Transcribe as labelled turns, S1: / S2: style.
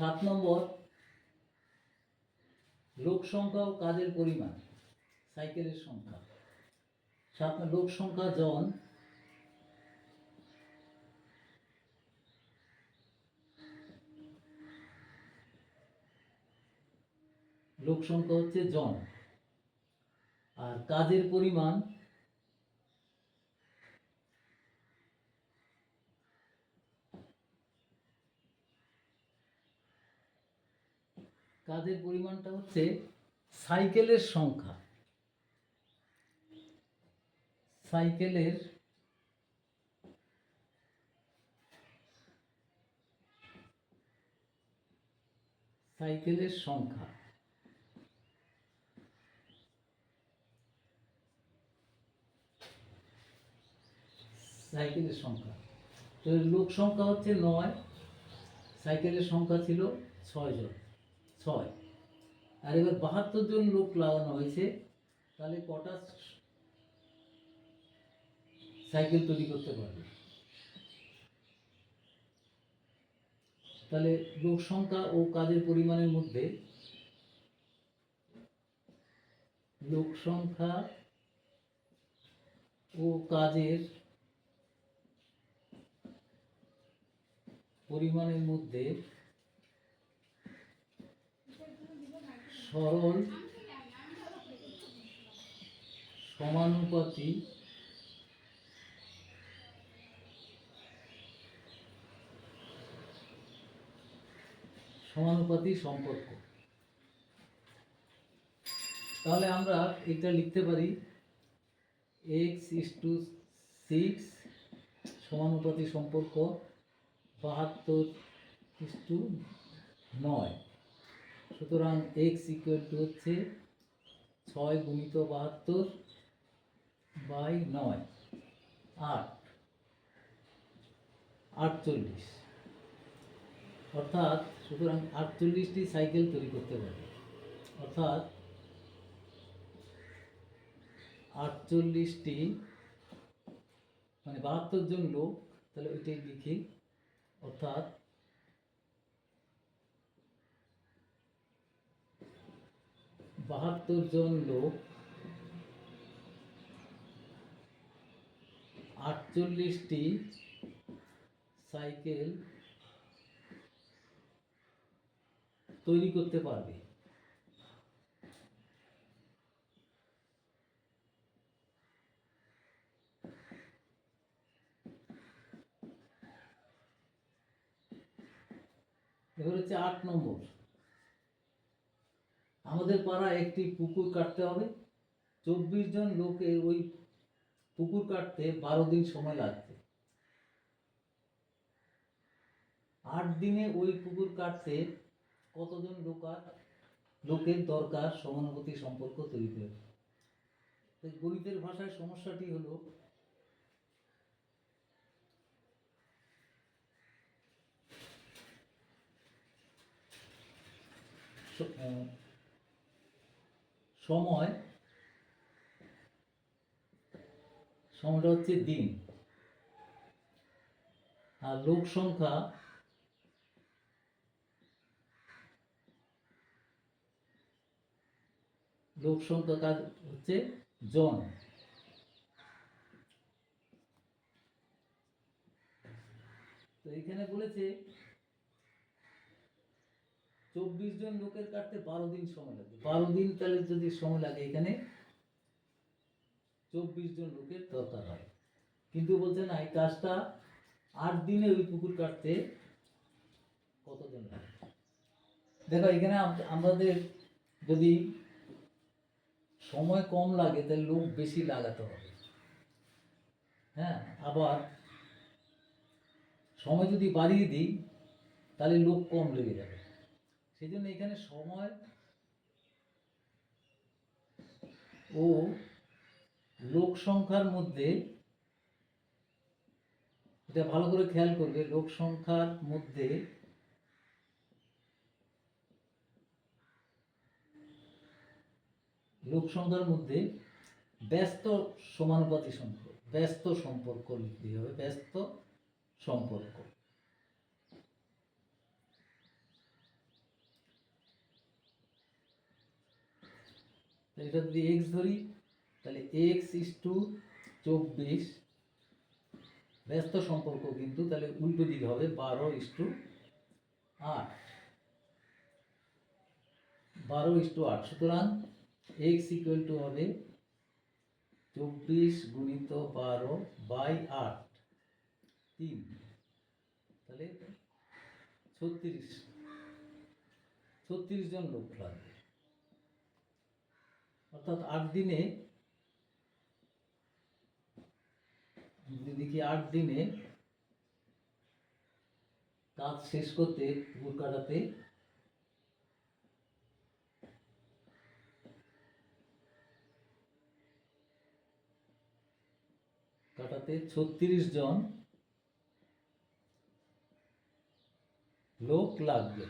S1: সাত নম্বর, লোক সংখ্যা ও কাজের পরিমাণ, সাইকেলের সংখ্যা। সাত লোক সংখ্যা জন, লোক সংখ্যা হচ্ছে জন। আর কাজের পরিমাণ কাজের পরিমাণটা হচ্ছে সাইকেলের সংখ্যা। সাইকেলের সাইকেলের সংখ্যা। সাইকেলের সংখ্যা। তো লোক সংখ্যা হচ্ছে নয়, সাইকেলের সংখ্যা ছিল ছয় জন। ছয়। আর এবার বাহাত্তর জন লোক লাগানো হয়েছে। তাহলে কটা সাইকেল তৈরি করতে পারবে? তাহলে লোক সংখ্যা ও কাজের পরিমাণের মধ্যে লোক সংখ্যা ও কাজের পরিমাণের মধ্যে সরল সমানুপাতি সমানুপাতি সম্পর্ক। তাহলে আমরা এটা লিখতে পারি এক্স ইস টু সিক্স সমানুপাতি সম্পর্ক বাহাত্তর ইস টু নয়। সুতরাং এক্স ইকুয়াল টু হচ্ছে ছয় গুণিত বাহাত্তর বাই নয়, আট, আটচল্লিশ। অর্থাৎ সুতরাং আটচল্লিশটি সাইকেল তৈরি করতে পারবে। অর্থাৎ আটচল্লিশটি মানে বাহাত্তর জন লোক, তাহলে ওইটাই লিখি। অর্থাৎ বাহাত্তর জন লোক আটচল্লিশটি সাইকেল তৈরি করতে পারবে। এবার হচ্ছে আট নম্বর। আমাদের পাড়ায় একটি পুকুর কাটতে হবে। চব্বিশ জন লোকের ওই পুকুর কাটতে বারো দিন সময় লাগছে আট দিনে ওই পুকুর কাটতে কতজন লোকার লোকের দরকার সমানুভূতি সম্পর্ক তৈরি করে? তাই গণিতের ভাষায় সমস্যাটি হলো সময় সময়টা হচ্ছে দিন। আর লোক সংখ্যা লোক সংখ্যা কাজ হচ্ছে জন। তো এখানে বলেছে চব্বিশ জন লোকের কাটতে বারো দিন সময় লাগবে। বারো দিন তাহলে যদি সময় লাগে এখানে, চব্বিশ জন লোকের দরকার হয়। কিন্তু বলছে না, এই কাজটা আট দিনে ওই পুকুর কাটতে কতজন লাগে? দেখো, এখানে আমাদের যদি সময় কম লাগে, তাহলে লোক বেশি লাগাতে হবে। হ্যাঁ আবার সময় যদি বাড়িয়ে দিই, তাহলে লোক কম লেগে যাবে। সেই জন্য এখানে সময় ও লোক সংখ্যার মধ্যে এটা ভালো করে খেয়াল করবে, লোক সংখ্যার মধ্যে লোক সংখ্যার মধ্যে ব্যস্ত সমানুপাতি সম্পর্ক, ব্যস্ত সম্পর্ক লিখতে হবে, ব্যস্ত সম্পর্ক। তাহলে এটা যদি এক্স ধরি, তাহলে এক্স ইস টু চব্বিশ। ব্যস্ত সম্পর্ক কিন্তু, তাহলে উল্টো দিকে হবে, বারো ইস টু আট। বারো ইস টু আট। সুতরাং এক্স ইকুয়াল টু হবে চব্বিশ গুণিত বারো বাই আট। তিন। তাহলে ছত্রিশ। ছত্রিশ জন লোক লাগবে। অর্থাৎ আট দিনে, যদি দেখি আট দিনে কাজ শেষ করতে পুকুর কাটাতে কাটাতে ছত্রিশ জন লোক লাগবে।